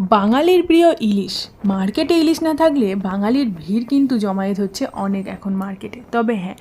বাঙালির প্রিয় ইলিশ। মার্কেটে ইলিশ না থাকলে বাঙালির ভিড় কিন্তু জমায়েত হচ্ছে অনেক এখন মার্কেটে। তবে হ্যাঁ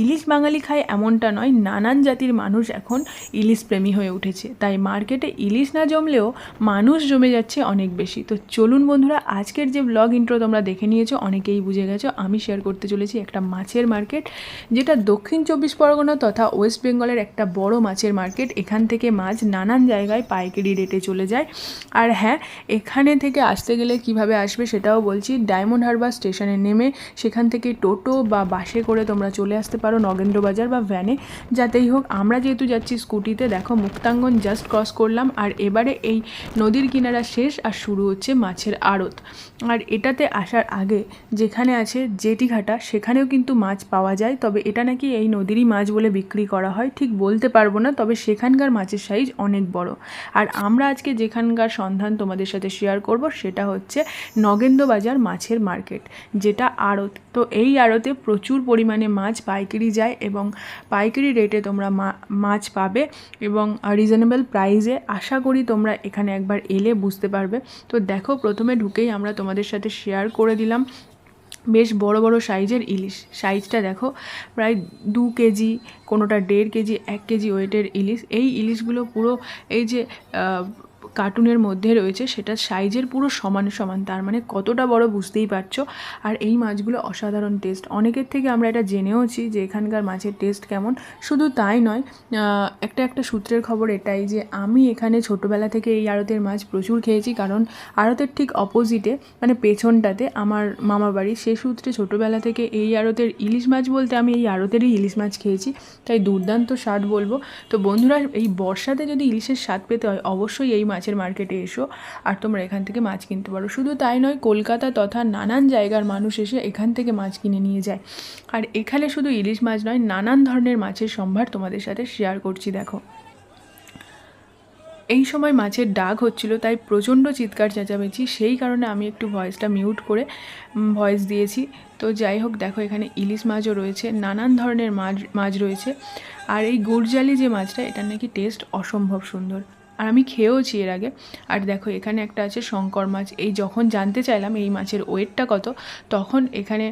ইলিশ বাঙালি খায় এমনটা নয়, নানান জাতির মানুষ এখন ইলিশ প্রেমী হয়ে উঠেছে। তাই মার্কেটে ইলিশ না জমলেও মানুষ জমে যাচ্ছে অনেক বেশি। তো চলুন বন্ধুরা, আজকের যে ব্লগ ইন্ট্রো তোমরা দেখে নিয়েছো, অনেকেই বুঝে গেছো, আমি শেয়ার করতে চলেছি একটা মাছের মার্কেট, যেটা দক্ষিণ চব্বিশ পরগনা তথা ওয়েস্ট বেঙ্গলের একটা বড় মাছের মার্কেট। এখান থেকে মাছ নানান জায়গায় পাইকারি রেটে চলে যায়। আর হ্যাঁ এখানে থেকে আসতে গেলে কীভাবে আসবে সেটাও বলছি। ডায়মন্ড হারবার স্টেশনে নেমে সেখান থেকে টোটো বা বাসে করে তোমরা চলে আসতে পারো নগেন্দ্র বাজার বা ভ্যানে। যাতেই হোক, আমরা যেহেতু যাচ্ছি স্কুটিতে, দেখো মুক্তাঙ্গন জাস্ট ক্রস করলাম আর এবারে এই নদীর কিনারা শেষ আর শুরু হচ্ছে মাছের আড়ত। আর এটাতে আসার আগে যেখানে আছে জেটিঘাটা, সেখানেও কিন্তু মাছ পাওয়া যায়, তবে এটা নাকি এই নদীরই মাছ বলে বিক্রি করা হয়, ঠিক বলতে পারব না, তবে সেখানকার মাছের সাইজ অনেক বড়। আর আমরা আজকে যেখানকার সন্ধান তোমাদের সাথে শেয়ার করব, সেটা হচ্ছে নগেন্দ্রবাজার মাছের মার্কেট যেটা আড়ত। তো এই আড়তে প্রচুর পরিমাণে মাছ পাইকারি যায় এবং পাইকারি রেটে তোমরা মাছ পাবে এবং রিজনেবল প্রাইসে আশা করি তোমরা এখানে একবার এলে বুঝতে পারবে। তো দেখো, প্রথমে ঢুকেই আমরা তোমাদের সাথে শেয়ার করে দিলাম বেশ বড় বড় সাইজের ইলিশ। সাইজটা দেখো, প্রায় দু কেজি, কোনোটা দেড় কেজি, এক কেজি ওয়েটের ইলিশ। এই ইলিশগুলো পুরো এই যে কার্টুনের মধ্যে রয়েছে, সেটা সাইজের পুরো সমান সমান। তার মানে কতটা বড় বুঝতেই পারছ। আর এই মাছগুলো অসাধারণ টেস্ট অনেকের থেকে আমরা এটা জেনেওছি যে এখানকার মাছের টেস্ট কেমন। শুধু তাই নয় একটা একটা সূত্রের খবর এটাই যে আমি এখানে ছোটোবেলা থেকে এই আড়তের মাছ প্রচুর খেয়েছি। কারণ আড়তের ঠিক অপোজিটে মানে পেছনটাতে আমার মামা বাড়ি, সে সূত্রে ছোটোবেলা থেকে এই আড়তের ইলিশ মাছ বলতে আমি এই আড়তেরই ইলিশ মাছ খেয়েছি। তাই দুর্দান্ত স্বাদ বলব। তো বন্ধুরা, এই বর্ষাতে যদি ইলিশের স্বাদ পেতে হয়, অবশ্যই এই মাছের মার্কেটে এসো আর তোমরা এখান থেকে মাছ কিনতে পারো। শুধু তাই নয়, কলকাতা তথা নানান জায়গার মানুষ এসে এখান থেকে মাছ কিনে নিয়ে যায়। আর এখানে শুধু ইলিশ মাছ নয়, নানান ধরনের মাছের সম্ভার তোমাদের সাথে শেয়ার করছি, দেখো। এই সময় মাছের ডাক হচ্ছিল, তাই প্রচণ্ড চিৎকার চেঁচামেচি। সেই কারণে আমি একটু ভয়েসটা মিউট করে ভয়েস দিয়েছি। তো যাই হোক, দেখো এখানে ইলিশ মাছও রয়েছে, নানান ধরনের মাছ মাছ রয়েছে। আর এই গুড়জালি যে মাছটা, এটার নাকি টেস্ট অসম্ভব সুন্দর। আর আমি খেয়েওছি এর আগে। আর দেখো এখানে একটা আছে শঙ্কর মাছ। এই যখন জানতে চাইলাম এই মাছের ওয়েটটা কত তখন এখানে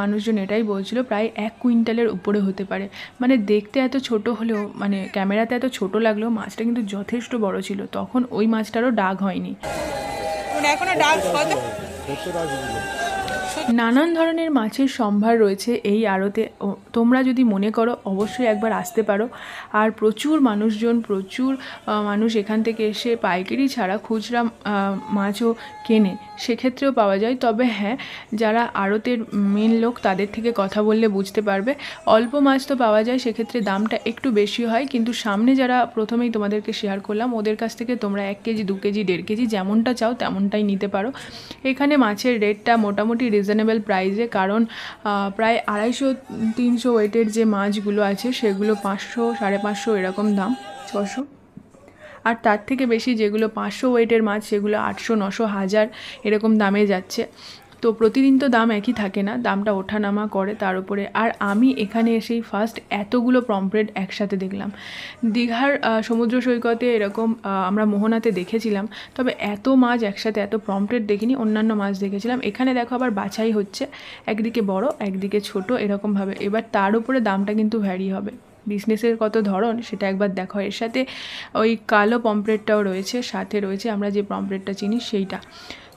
মানুষজন এটাই বলছিল প্রায় এক কুইন্টালের উপরে হতে পারে। মানে দেখতে এত ছোট হলেও মানে ক্যামেরাতে এত ছোট লাগলেও মাছটা কিন্তু যথেষ্ট বড় ছিল। তখন ওই মাছটারও ডাক হয়নি। মানে এখনও ডাক কত নানান ধরনের মাছের সম্ভার রয়েছে এই আড়তে। তোমরা যদি মনে করো, অবশ্যই একবার আসতে পারো। আর প্রচুর মানুষজন, প্রচুর মানুষ এখান থেকে এসে পাইকারি ছাড়া খুচরা মাছও কেনে। সেক্ষেত্রেও পাওয়া যায়। তবে হ্যাঁ যারা আড়তের মেন লোক, তাদের থেকে কথা বললে বুঝতে পারবে। অল্প মাছ তো পাওয়া যায়, সেক্ষেত্রে দামটা একটু বেশি হয়। কিন্তু সামনে যারা প্রথমেই তোমাদেরকে শেয়ার করলাম, ওদের কাছ থেকে তোমরা এক কেজি, দু কেজি, দেড় কেজি যেমনটা চাও, তেমনটাই নিতে পারো। এখানে মাছের রেটটা মোটামুটি রিজনেবল প্রাইসে কারণ প্রায় আড়াইশো, তিনশো ওয়েটের যে মাছগুলো আছে, সেগুলো পাঁচশো, সাড়ে পাঁচশো এরকম দাম, ছশো। আর তার থেকে বেশি যেগুলো পাঁচশো ওয়েটের মাছ, সেগুলো আটশো, নশো, হাজার এরকম দামে যাচ্ছে। তো প্রতিদিন তো দাম একই থাকে না, দামটা ওঠানামা করে তার উপরে। আর আমি এখানে এসেই ফার্স্ট এতগুলো পম্পলেট একসাথে দেখলাম। দীঘার সমুদ্র সৈকতে এরকম আমরা মোহনাতে দেখেছিলাম, তবে এত মাছ একসাথে, এত পম্পলেট দেখিনি, অন্যান্য মাছ দেখেছিলাম। এখানে দেখো আবার বাছাই হচ্ছে, একদিকে বড়, একদিকে ছোট, এরকমভাবে। এবার তার উপরে দামটা কিন্তু ভ্যারি হবে। বিজনেসের কত ধরন, সেটা একবার দেখো। এর সাথে ওই কালো পম্পলেটটাও রয়েছে, সাথে রয়েছে আমরা যে পম্পলেটটা চিনি, সেইটা।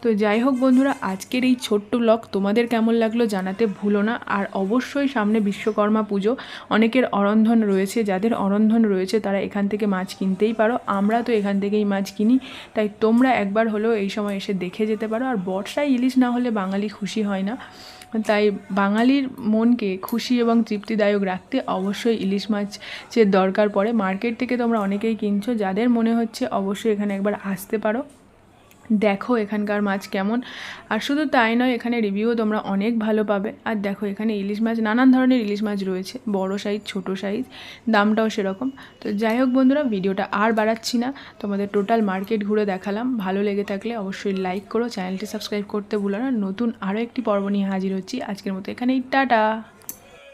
তো যাই হোক বন্ধুরা, আজকের এই ছোট্ট ব্লগ তোমাদের কেমন লাগল জানাতে ভুলো না। আর অবশ্যই সামনে বিশ্বকর্মা পুজো, অনেকের অরন্ধন রয়েছে, যাদের অরন্ধন রয়েছে তারা এখান থেকে মাছ কিনতেই পারো। আমরা তো এখান থেকেই মাছ কিনি, তাই তোমরা একবার হলেও এই সময় এসে দেখে যেতে পারো। আর বর্ষায় ইলিশ না হলে বাঙালি খুশি হয় না। তাই বাঙালির মনকে খুশি এবং তৃপ্তিদায়ক রাখতে অবশ্যই ইলিশ মাছের দরকার পড়ে। মার্কেট থেকে তোমরা অনেকেই কিনছো, যাদের মনে হচ্ছে অবশ্যই এখানে একবার আসতে পারো। দেখো এখানকার মাছ কেমন। আর শুধু তাই নয়, এখানে রিভিউও তোমরা অনেক ভালো পাবে। আর দেখো, এখানে ইলিশ মাছ, নানান ধরনের ইলিশ মাছ রয়েছে। বড় সাইজ ছোট সাইজ দামটাও সেরকম। তো যাই হোক বন্ধুরা, ভিডিওটা আর বাড়াচ্ছি না। তোমাদের টোটাল মার্কেট ঘুরে দেখালাম। ভালো লেগে থাকলে অবশ্যই লাইক করো চ্যানেলটি সাবস্ক্রাইব করতে ভুলো না। নতুন আরও একটি পর্ব নিয়ে হাজির হচ্ছি। আজকের মতো এখানেই, টাটা!